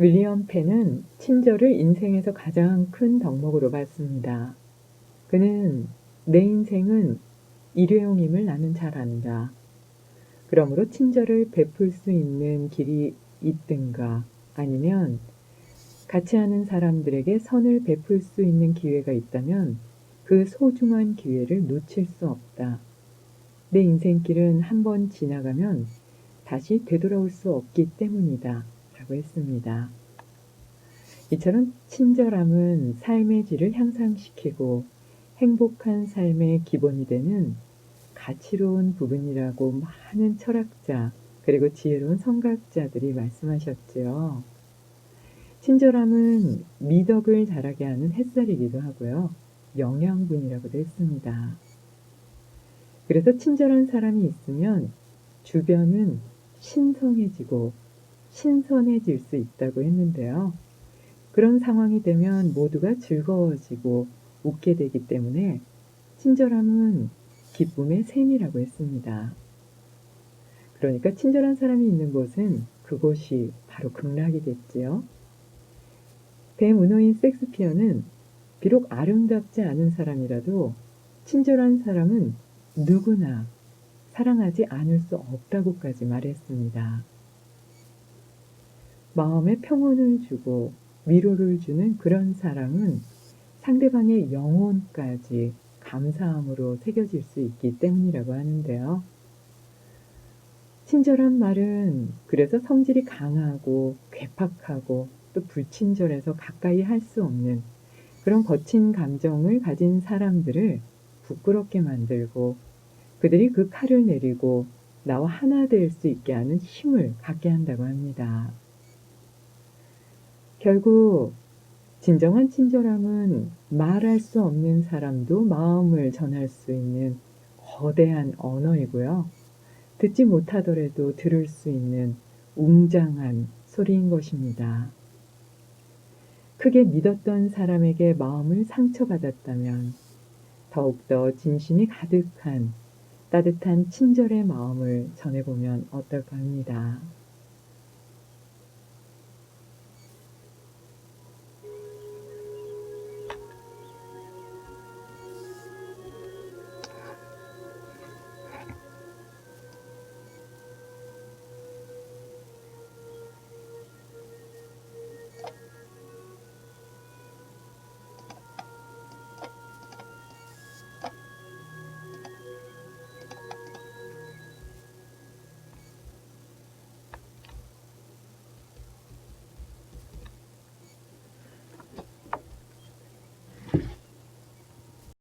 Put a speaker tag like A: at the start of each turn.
A: 윌리엄 펜은 친절을 인생에서 가장 큰 덕목으로 봤습니다. 그는 내 인생은 일회용임을 나는 잘 안다. 그러므로 친절을 베풀 수 있는 길이 있든가 아니면 같이 하는 사람들에게 선을 베풀 수 있는 기회가 있다면 그 소중한 기회를 놓칠 수 없다. 내 인생길은 한번 지나가면 다시 되돌아올 수 없기 때문이다. 라고 했습니다. 이처럼 친절함은 삶의 질을 향상시키고 행복한 삶의 기본이 되는 가치로운 부분이라고 많은 철학자 그리고 지혜로운 성각자들이 말씀하셨지요. 친절함은 미덕을 자라게 하는 햇살이기도 하고요. 영양분이라고도 했습니다. 그래서 친절한 사람이 있으면 주변은 신성해지고 신선해질 수 있다고 했는데요. 그런 상황이 되면 모두가 즐거워지고 웃게 되기 때문에 친절함은 기쁨의 셈이라고 했습니다. 그러니까 친절한 사람이 있는 곳은 그곳이 바로 극락이겠지요. 대문호인 섹스피어는 비록 아름답지 않은 사람이라도 친절한 사람은 누구나 사랑하지 않을 수 없다고까지 말했습니다. 마음에 평온을 주고 위로를 주는 그런 사랑은 상대방의 영혼까지 감사함으로 새겨질 수 있기 때문이라고 하는데요. 친절한 말은 그래서 성질이 강하고 괴팍하고 또 불친절해서 가까이 할 수 없는 그런 거친 감정을 가진 사람들을 부끄럽게 만들고 그들이 그 칼을 내리고 나와 하나 될 수 있게 하는 힘을 갖게 한다고 합니다. 결국 진정한 친절함은 말할 수 없는 사람도 마음을 전할 수 있는 거대한 언어이고요. 듣지 못하더라도 들을 수 있는 웅장한 소리인 것입니다. 크게 믿었던 사람에게 마음을 상처받았다면 더욱더 진심이 가득한 따뜻한 친절의 마음을 전해보면 어떨까 합니다.